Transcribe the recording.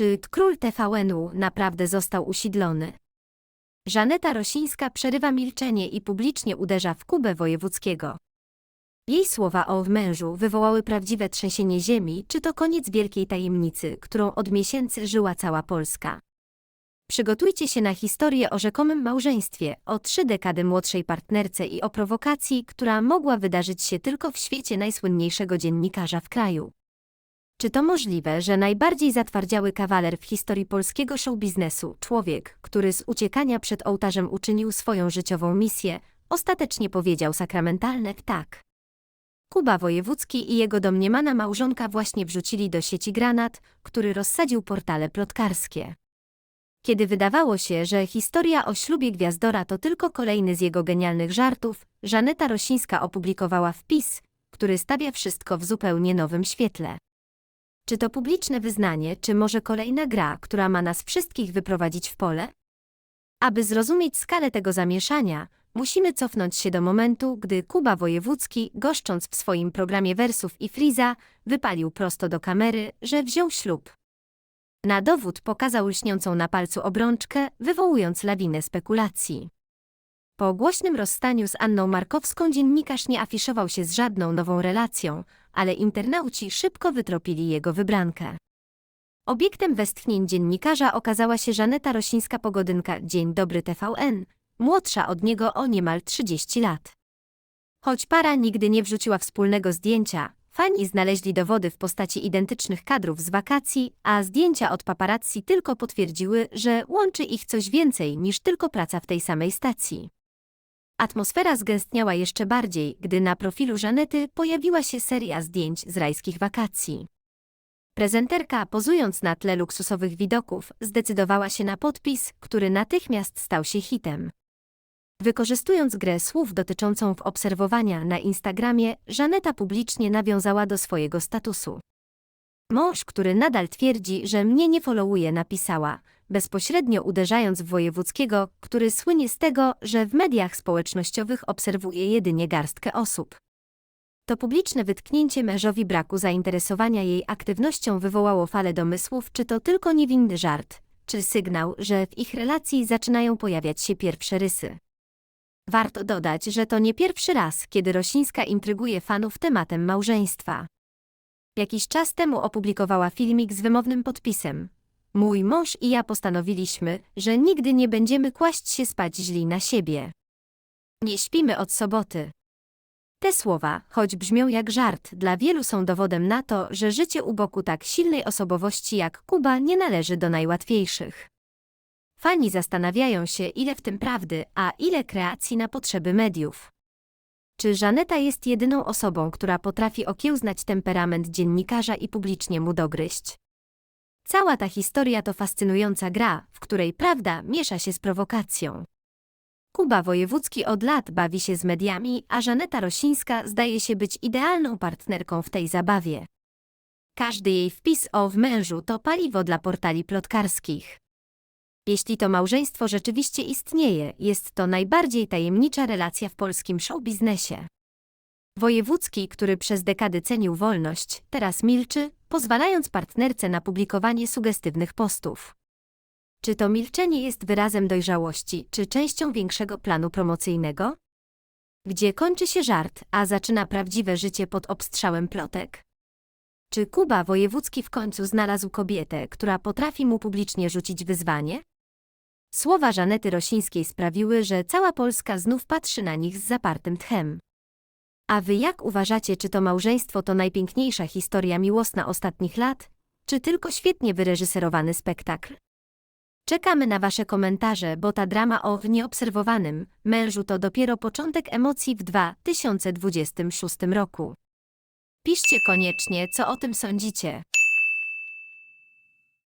Czy król TVN-u naprawdę został usidlony? Żaneta Rosińska przerywa milczenie i publicznie uderza w Kubę Wojewódzkiego. Jej słowa o mężu wywołały prawdziwe trzęsienie ziemi, czy to koniec wielkiej tajemnicy, którą od miesięcy żyła cała Polska. Przygotujcie się na historię o rzekomym małżeństwie, o trzy dekady młodszej partnerce i o prowokacji, która mogła wydarzyć się tylko w świecie najsłynniejszego dziennikarza w kraju. Czy to możliwe, że najbardziej zatwardziały kawaler w historii polskiego showbiznesu, człowiek, który z uciekania przed ołtarzem uczynił swoją życiową misję, ostatecznie powiedział sakramentalne tak? Kuba Wojewódzki i jego domniemana małżonka właśnie wrzucili do sieci granat, który rozsadził portale plotkarskie. Kiedy wydawało się, że historia o ślubie Gwiazdora to tylko kolejny z jego genialnych żartów, Żaneta Rosińska opublikowała wpis, który stawia wszystko w zupełnie nowym świetle. Czy to publiczne wyznanie, czy może kolejna gra, która ma nas wszystkich wyprowadzić w pole? Aby zrozumieć skalę tego zamieszania, musimy cofnąć się do momentu, gdy Kuba Wojewódzki, goszcząc w swoim programie Wersów i Friza, wypalił prosto do kamery, że wziął ślub. Na dowód pokazał lśniącą na palcu obrączkę, wywołując lawinę spekulacji. Po głośnym rozstaniu z Anną Markowską dziennikarz nie afiszował się z żadną nową relacją, ale internauci szybko wytropili jego wybrankę. Obiektem westchnień dziennikarza okazała się Żaneta Rosińska-Pogodynka Dzień Dobry TVN, młodsza od niego o niemal 30 lat. Choć para nigdy nie wrzuciła wspólnego zdjęcia, fani znaleźli dowody w postaci identycznych kadrów z wakacji, a zdjęcia od paparazzi tylko potwierdziły, że łączy ich coś więcej niż tylko praca w tej samej stacji. Atmosfera zgęstniała jeszcze bardziej, gdy na profilu Żanety pojawiła się seria zdjęć z rajskich wakacji. Prezenterka, pozując na tle luksusowych widoków, zdecydowała się na podpis, który natychmiast stał się hitem. Wykorzystując grę słów dotyczącą obserwowania na Instagramie, Żaneta publicznie nawiązała do swojego statusu. Mąż, który nadal twierdzi, że mnie nie followuje, napisała, bezpośrednio uderzając w Wojewódzkiego, który słynie z tego, że w mediach społecznościowych obserwuje jedynie garstkę osób. To publiczne wytknięcie mężowi braku zainteresowania jej aktywnością wywołało falę domysłów, czy to tylko niewinny żart, czy sygnał, że w ich relacji zaczynają pojawiać się pierwsze rysy. Warto dodać, że to nie pierwszy raz, kiedy Rosińska intryguje fanów tematem małżeństwa. Jakiś czas temu opublikowała filmik z wymownym podpisem. Mój mąż i ja postanowiliśmy, że nigdy nie będziemy kłaść się spać źli na siebie. Nie śpimy od soboty. Te słowa, choć brzmią jak żart, dla wielu są dowodem na to, że życie u boku tak silnej osobowości jak Kuba nie należy do najłatwiejszych. Fani zastanawiają się, ile w tym prawdy, a ile kreacji na potrzeby mediów. Czy Żaneta jest jedyną osobą, która potrafi okiełznać temperament dziennikarza i publicznie mu dogryźć? Cała ta historia to fascynująca gra, w której prawda miesza się z prowokacją. Kuba Wojewódzki od lat bawi się z mediami, a Żaneta Rosińska zdaje się być idealną partnerką w tej zabawie. Każdy jej wpis o w mężu to paliwo dla portali plotkarskich. Jeśli to małżeństwo rzeczywiście istnieje, jest to najbardziej tajemnicza relacja w polskim showbiznesie. Wojewódzki, który przez dekady cenił wolność, teraz milczy, pozwalając partnerce na publikowanie sugestywnych postów. Czy to milczenie jest wyrazem dojrzałości, czy częścią większego planu promocyjnego? Gdzie kończy się żart, a zaczyna prawdziwe życie pod obstrzałem plotek? Czy Kuba Wojewódzki w końcu znalazł kobietę, która potrafi mu publicznie rzucić wyzwanie? Słowa Żanety Rosińskiej sprawiły, że cała Polska znów patrzy na nich z zapartym tchem. A wy jak uważacie, czy to małżeństwo to najpiękniejsza historia miłosna ostatnich lat, czy tylko świetnie wyreżyserowany spektakl? Czekamy na wasze komentarze, bo ta drama o nieobserwowanym mężu to dopiero początek emocji w 2026 roku. Piszcie koniecznie, co o tym sądzicie.